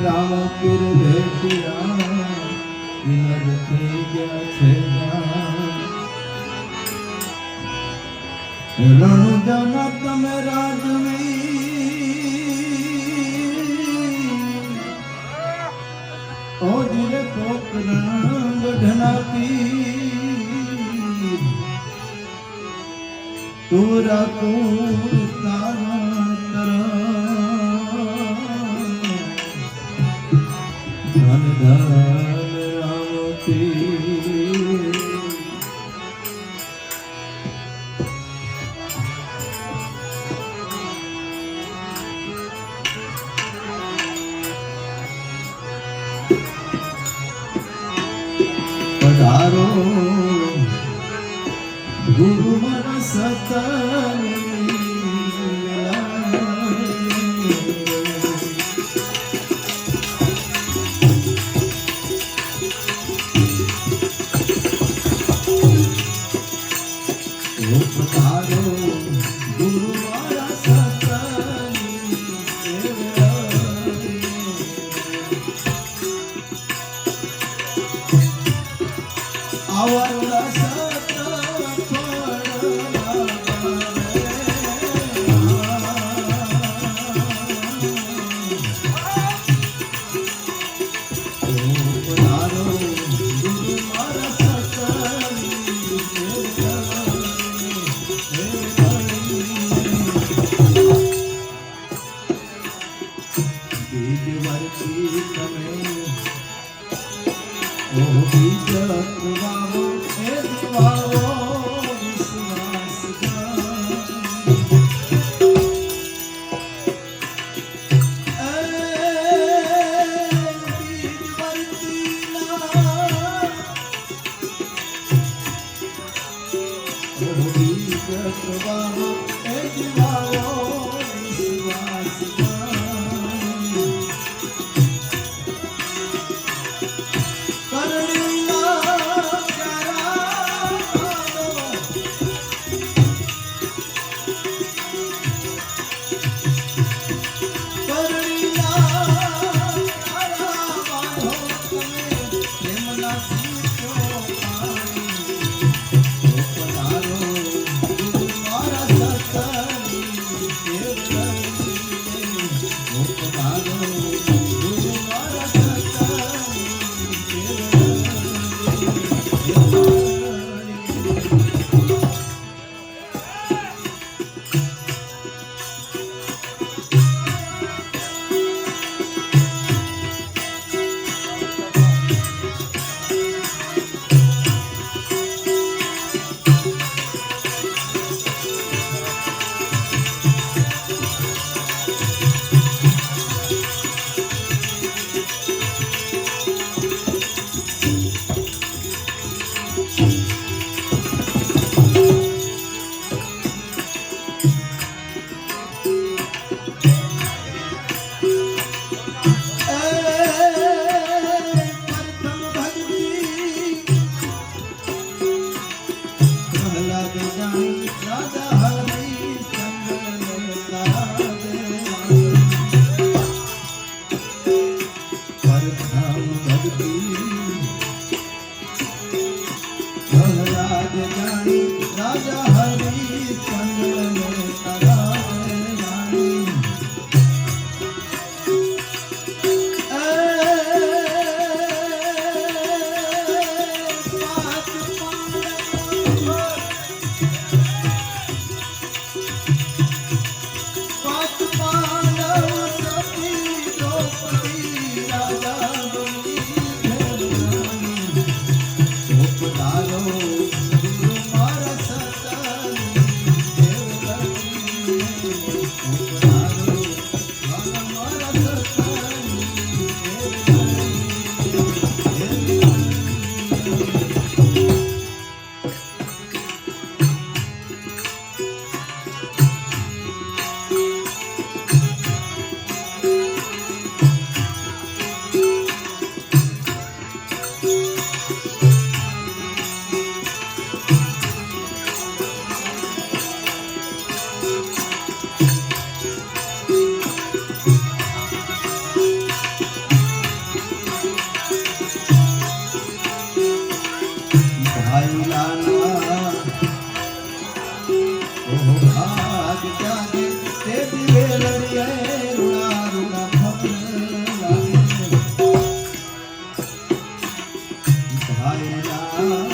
રામ પીર ભેટિયા winner થઈ ગયા છે રણુજાના તમે રાજવી ઓજરે કોકરા ગઢના પીર તુરા કુર તારા તરા પધારો ગુરુ મન સતની. રાજા ભાઈ રામા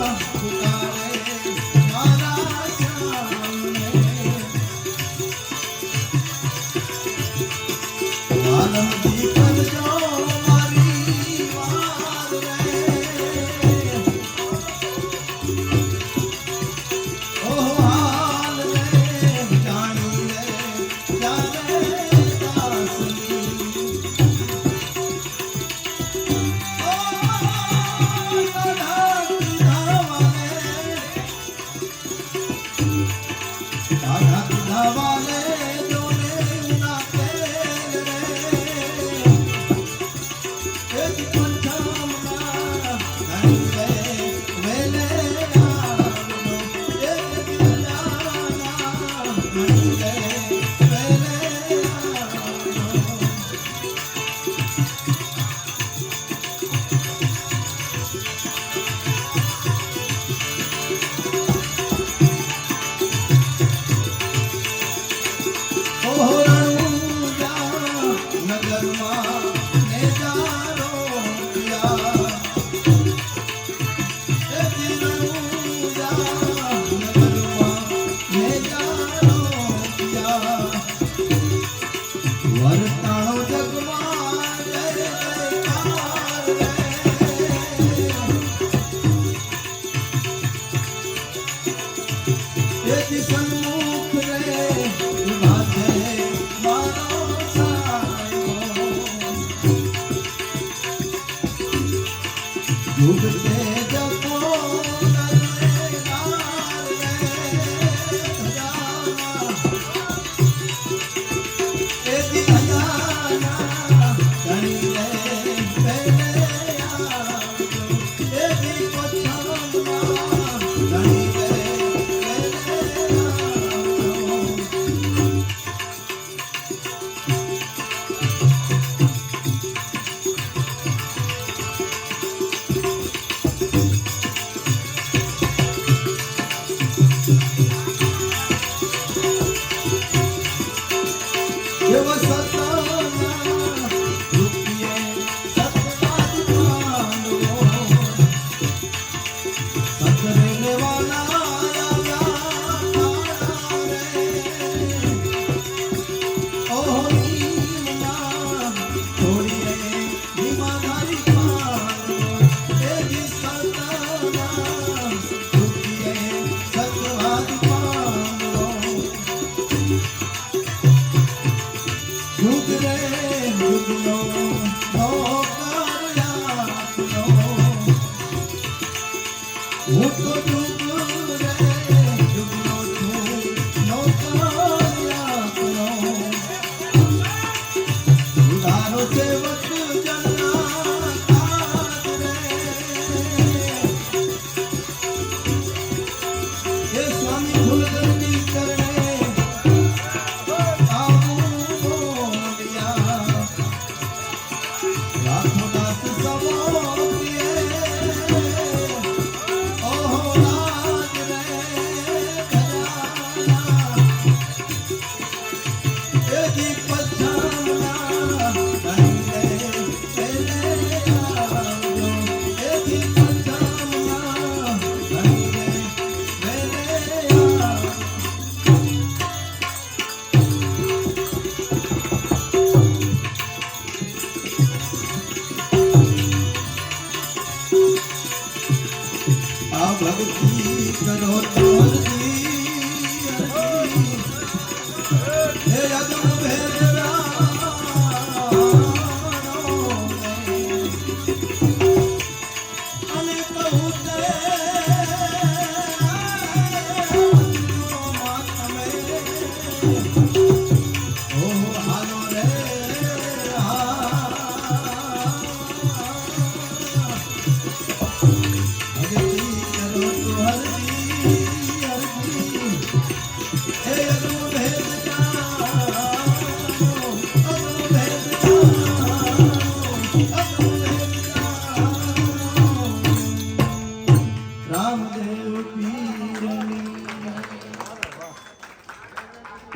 डूब रहे डूब लो